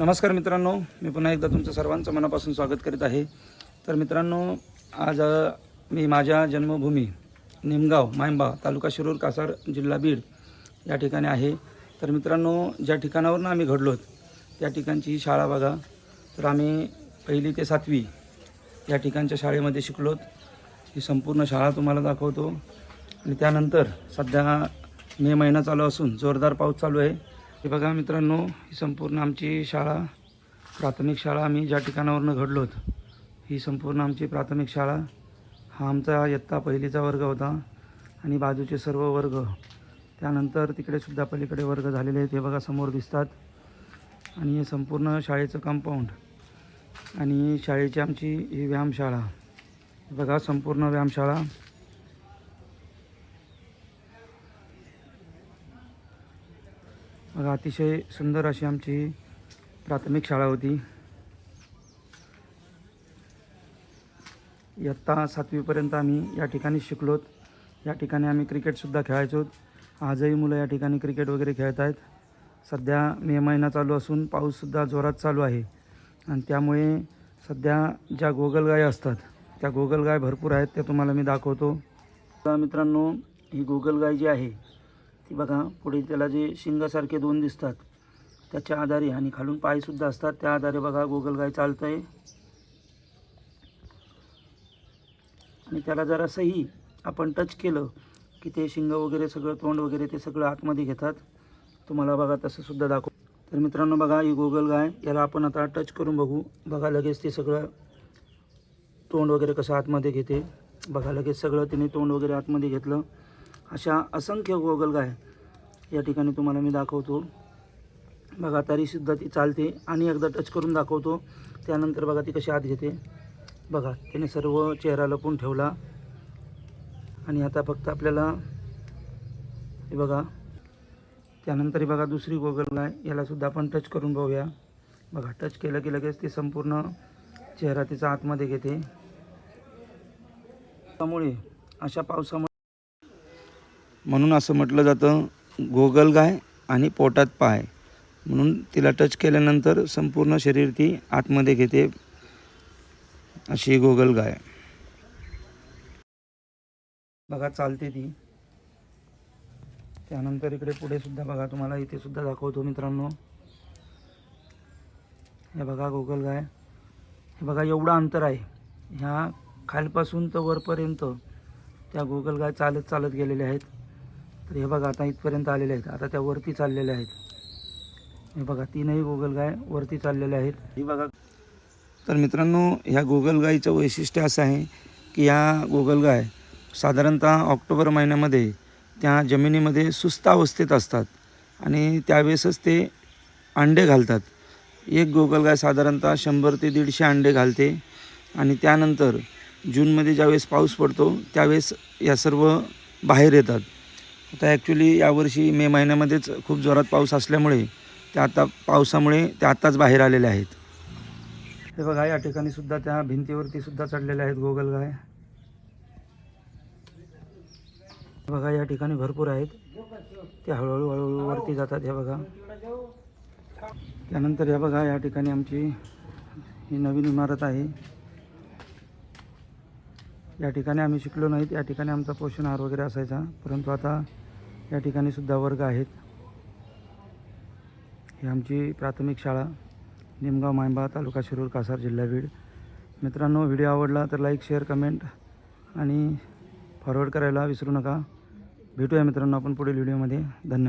नमस्कार मित्रांनो मी पुन्हा एकदा तुमचं सर्वांचं मनापासून स्वागत करीत आहे. तर मित्रांनो आज मी माझ्या जन्मभूमी निमगाव मायंबा तालुका शिरूर कासार जिल्हा बीड या ठिकाणी आहे. तर मित्रांनो ज्या ठिकाणावरून आम्ही घडलोत त्या ठिकाणची ही शाळा बघा. तर आम्ही पहिली ते सातवी या ठिकाणच्या शाळेमध्ये शिकलोत ही संपूर्ण शाळा तुम्हाला दाखवतो. आणि त्यानंतर सध्या मे महिना चालू असून जोरदार पाऊस चालू आहे. हे बघा मित्रांनो ही संपूर्ण आमची शाळा प्राथमिक शाळा आम्ही ज्या ठिकाणावरून घडलो ही संपूर्ण आमची प्राथमिक शाळा. हा आमचा इयत्ता पहिलीचा वर्ग होता आणि बाजूचे सर्व वर्ग त्यानंतर तिकडेसुद्धा पलीकडे वर्ग झालेले आहेत हे बघा समोर दिसतात. आणि हे संपूर्ण शाळेचं कंपाऊंड आणि शाळेची आमची ही व्यायामशाळा. बघा संपूर्ण व्यायामशाळा. अतिशय सुंदर अशी आमची प्राथमिक शाळा होती. इयत्ता सातवीपर्यंत आम्ही या ठिकाणी शिकलोत. या ठिकाणी आम्ही क्रिकेटसुद्धा खेळायचो. आजही मुलं या ठिकाणी क्रिकेट वगैरे खेळत आहेत. सध्या मे महिना चालू असून पाऊससुद्धा जोरात चालू आहे. आणि त्यामुळे सध्या ज्या गोगलगाय असतात त्या गोगलगाय भरपूर आहेत त्या तुम्हाला मी दाखवतो. तर मित्रांनो ही गोगलगाय जी आहे ती बघा पुढे त्याला जे शिंगासारखे दोन दिसतात त्याच्या आधारे आणि खालून पायसुद्धा असतात. त्या आधारे बघा गोगलगाय चालतं आहे आणि त्याला जरासंही आपण टच केलं की ते शिंग वगैरे सगळं तोंड वगैरे ते सगळं आतमध्ये घेतात. तुम्हाला बघा तसंसुद्धा दाखव. तर मित्रांनो बघा ही गोगल गाय याला आपण आता टच करून बघू. बघा लगेच ते सगळं तोंड वगैरे कसं आतमध्ये घेते. बघा लगेच सगळं तिने तोंड वगैरे आतमध्ये घेतलं. अशा असंख्य गोगलगाय या ठिकाणी तुम्हाला मी दाखवतो. बघा तरीसुद्धा ती चालते आणि एकदा टच करून दाखवतो. त्यानंतर बघा ती कशी आत घेते. बघा त्याने सर्व चेहरा लपून ठेवला. आणि आता फक्त आपल्याला हे बघा त्यानंतर हे बघा दुसरी गोगलगाय यालासुद्धा आपण टच करून बघूया. बघा टच केलं की लगेच ती संपूर्ण चेहरा तिचा आतमध्ये घेते. त्यामुळे अशा पावसामुळे म्हणून असं म्हटलं जातं गोगलगाय आणि पोटात पाय. म्हणून तिला टच केल्यानंतर संपूर्ण शरीर ती आतमध्ये घेते अशी गोगलगाय बघा चालते ती. त्यानंतर इकडे पुढे सुद्धा बघा तुम्हाला इथे सुद्धा दाखवतो मित्रांनो. हे बघा गोगलगाय हे बघा एवढं अंतर आहे. ह्या खालपासून तर वरपर्यंत त्या गोगलगाय चालत चालत गेलेल्या आहेत. तर हे बघा आता इथपर्यंत आलेले आहेत. आता त्या वरती चाललेल्या आहेत. हे बघा तीनही गोगलगाय वरती चाललेल्या आहेत. ही बघा. तर मित्रांनो ह्या गोगलगाईचं वैशिष्ट्य असं आहे की ह्या गोगलगाय साधारणतः ऑक्टोबर महिन्यामध्ये त्या जमिनीमध्ये सुस्त अवस्थेत असतात आणि त्यावेळेसच ते अंडे घालतात. एक गोगलगाय साधारणतः शंभर ते दीडशे अंडे घालते आणि त्यानंतर जूनमध्ये ज्यावेळेस पाऊस पडतो त्यावेळेस या सर्व बाहेर येतात. आता ॲक्च्युली यावर्षी मे महिन्यामध्येच खूप जोरात पाऊस असल्यामुळे त्या आता पावसामुळे त्या आत्ताच बाहेर आलेल्या आहेत. हे बघा या ठिकाणी सुद्धा त्या भिंतीवरती सुद्धा चढलेल्या आहेत गोगलगाय बघा या ठिकाणी भरपूर आहेत. ते हळूहळू हळूहळू वरती जातात हे बघा. त्यानंतर हे बघा या ठिकाणी आमची ही नवीन इमारत आहे. या ठिकाणी आम्ही शिकलो नाहीत या ठिकाणी आमचा पोषण आहार वगैरे असायचा. परंतु आता या ठिकाणी सुद्धा वर्ग आहेत. ही आमची प्राथमिक शाळा निमगाव मायंबा तालुका शिरूर कासार जिल्हा बीड. मित्रांनो व्हिडिओ आवडला तर लाईक शेअर कमेंट आणि फॉरवर्ड करायला विसरू नका. भेटूया मित्रांनो आपण पुढील व्हिडिओमध्ये. धन्यवाद.